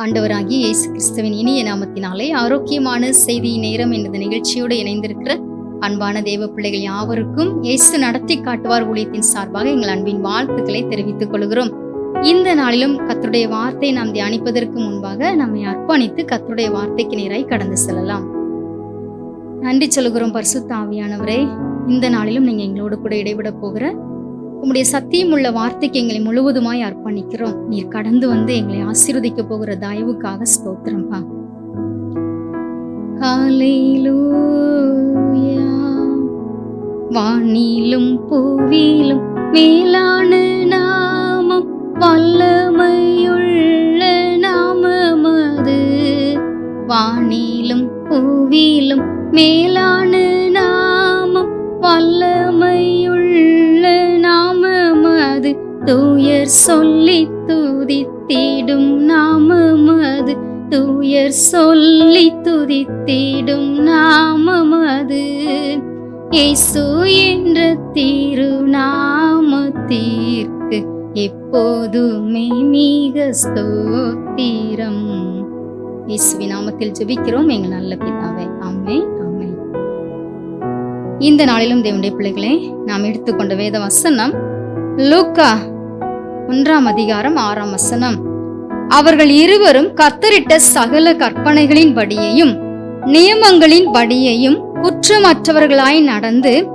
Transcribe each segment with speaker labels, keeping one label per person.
Speaker 1: கிறிஸ்துவின் இனிய நாமத்தினாலே ஆரோக்கியமான செய்தி நேரம் என்ற நிகழ்ச்சியோடு இணைந்திருக்கிற அன்பான தேவ பிள்ளைகள் யாவருக்கும் இயேசு நடத்தி காட்டுவார் ஊழியத்தின் சார்பாக எங்கள் அன்பின் வாழ்த்துக்களை தெரிவித்துக் கொள்கிறோம். இந்த நாளிலும் கத்தருடைய வார்த்தை நாம் தியானிப்பதற்கு முன்பாக நம்மை அர்ப்பணித்து கத்தருடைய வார்த்தைக்கு நேராய் கடந்து செல்லலாம். நன்றி சொல்கிறோம் பரிசுத்த ஆவியானவரே இந்த நாளிலும் நீங்க எங்களோடு கூட இடைவிட போகிற உம்முடைய சத்தியம் உள்ள வார்த்தைக்கு எங்களை முழுவதுமாய் அர்ப்பணிக்கிறோம். நீர் கடந்து வந்து எங்களை ஆசீர்வதிக்க போகிற தயவுக்காக ஸ்தோத்திரம்பா. ஹalleluya. வானிலும் பூவிலும் மேலான நாமம் வல்லமையுள்ள நாமமது வானிலும் பூவிலும் மேலான தூயர் சொல்லி துதித்திடும் நாமமது தூயர் சொல்லி துதித்திடும் நாமமது இயேசு என்ற திருநாமத்திற்கு எப்போதுமே மிக ஸ்தோத்திரம். இயேசுவி நாமத்தில் ஜெபிக்கிறோம். எங்கள் நல்ல பிதாவே ஆமே ஆமே இந்த நாளிலும் தேவனுடைய பிள்ளைகளே நாம் எடுத்துக்கொண்ட வேத வசனம் லூக்கா ஒன்றாம் அதிகாரம் ஆறாம் வசனம். அவர்கள் இருவரும் கத்தரிட்ட சகல கற்பனைகளின் படியையும் நியமங்களின் படியையும் குற்றமற்றவர்களாய் நடந்து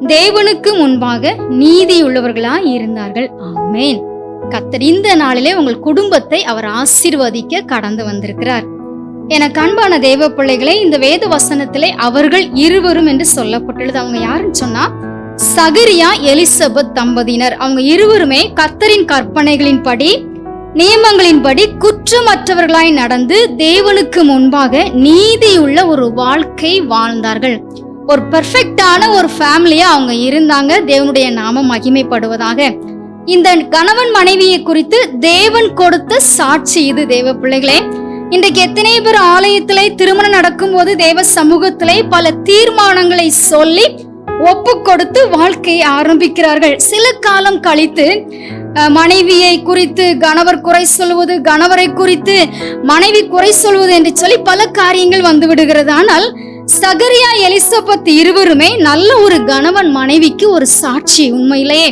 Speaker 1: தேவனுக்கு முன்பாக நீதியுள்ளவர்களாய் இருந்தார்கள். ஆமேன். கத்தர் இந்த நாளிலே உங்கள் குடும்பத்தை அவர் ஆசீர்வதிக்க கடந்து வந்திருக்கிறார். என கண்பான தேவ பிள்ளைகளை இந்த வேத வசனத்திலே அவர்கள் இருவரும் என்று சொல்லப்பட்டுள்ளது. அவங்க யாருன்னு சொன்னா சகரியா எலிசபெத் தம்பதியினர். அவங்க இருவருமே கத்தரின் கற்பனைகளின்படி நியமங்களின்படி குற்றமற்றவர்களாய் நடந்து தேவனுக்கு முன்பாக நீதியுள்ள ஒரு வாழ்க்கை வாழ்ந்தார்கள். ஒரு பெர்ஃபெக்டான ஒரு ஃபேமிலியா அவங்க இருந்தாங்க. தேவனுடைய நாமம் மகிமைப்படுவதாக. இந்த கணவன் மனைவியை குறித்து தேவன் கொடுத்த சாட்சி இது தேவ பிள்ளைகளே. இன்றைக்கு எத்தனை பேர் ஆலயத்திலே திருமணம் நடக்கும்போது தேவ சமூகத்திலே பல தீர்மானங்களை சொல்லி ஒப்பு கொடுத்து வாழ்க்கையை ஆரம்பிக்கிறார்கள். சில காலம் கழித்து மனைவியை குறித்து கணவர் குறை சொல்வது கணவரை குறித்து மனைவி குறை சொல்வது என்று சொல்லி பல காரியங்கள் வந்து விடுகிறது. ஆனால் சகரியா எலிசபெத் இருவருமே நல்ல ஒரு கணவன் மனைவிக்கு ஒரு சாட்சி உண்மையிலேயே.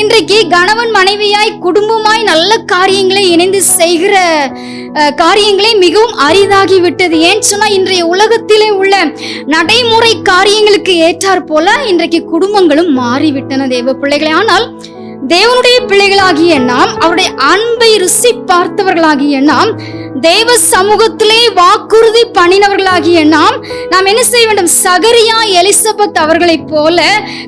Speaker 1: இன்றைக்கு கணவன் மனைவியாய் குடும்பமாய் நல்ல காரியங்களை இணைந்து செய்கிற காரியங்களே மிகவும் அரிதாகி விட்டது ஏன் சொன்னா இன்றைய உலகத்திலே உள்ள நடைமுறை காரியங்களுக்கு ஏற்றாற் போல இன்றைக்கு குடும்பங்களும் மாறிவிட்டன தேவ பிள்ளைகளே. ஆனால் தேவனுடைய பிள்ளைகளாகிய நாம் அவருடைய அன்பை ருசி பார்த்தவர்களாகிய நாம் தேவ சமூகத்திலே வாக்குறுதி பண்ணினவர்களாகிய நாம் நாம் என்ன செய்ய வேண்டும்? சகரியா எலிசபெத் அவர்களைப் போல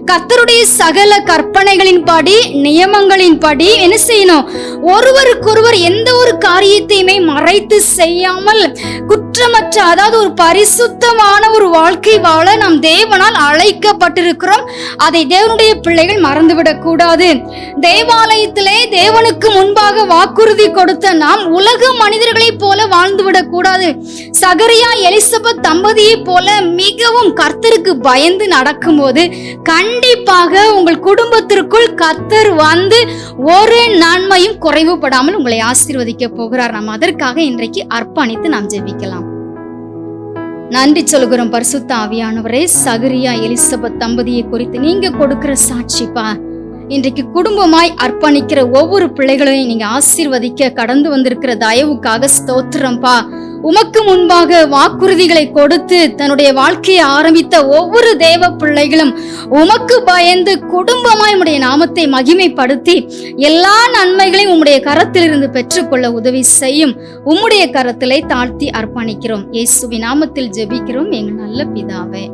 Speaker 1: கத்தருடைய சகல கற்பனைகளின்படி நியமங்களின்படி என்ன செய்யணும்? ஒருவருக்கொருவர் எந்த ஒரு காரியத்தையுமே மறைத்து செய்யாமல் குற்றமற்ற அதாவது ஒரு பரிசுத்தமான ஒரு வாழ்க்கை வாழ நாம் தேவனால் அழைக்கப்பட்டிருக்கிறோம். அதை தேவனுடைய பிள்ளைகள் மறந்துவிடக் கூடாது தேவாலயத்திலே தேவனுக்கு முன்பாக வாக்குறுதி கொடுத்த நாம் உலக மனிதர்களை போல வாழ்ந்துவிடக் கூடாது. சகரியா எலிசபெத் தம்பதியை போல மிகவும் கர்த்தருக்கு பயந்து நடக்கும்போது கண்டிப்பாக உங்கள் குடும்பத்திற்குள் கர்த்தர் வந்து ஒரு நன்மையும் குறைவுபடாமல் உங்களை ஆசீர்வதிக்க போகிறார். நாம் அதற்காக இன்றைக்கு அர்ப்பணித்து நாம் ஜெபிக்கலாம். நன்றி சொல்கிறோம் பரிசுத்த ஆவியானவரே. சகரியா எலிசபெத் தம்பதியை குறித்து நீங்க கொடுக்கிற சாட்சிப்பா இன்றைக்கு குடும்பமாய் அர்ப்பணிக்கிற ஒவ்வொரு பிள்ளைகளையும் நீங்க ஆசீர்வதிக்க கடந்து வந்திருக்கிற தயவுக்காக ஸ்தோத்திரம்பா. உமக்கு முன்பாக வாக்குறுதிகளை கொடுத்து தன்னுடைய வாழ்க்கையை ஆரம்பித்த ஒவ்வொரு தேவ பிள்ளைகளும் உமக்கு பயந்து குடும்பமாய் உடைய நாமத்தை மகிமைப்படுத்தி எல்லா நன்மைகளையும் உம்முடைய கரத்திலிருந்து பெற்றுக்கொள்ள உதவி செய்யும். உம்முடைய கரத்திலே தாழ்த்தி அர்ப்பணிக்கிறோம். இயேசுவி நாமத்தில் ஜெபிக்கிறோம். எங்கள் நல்ல பிதாவே.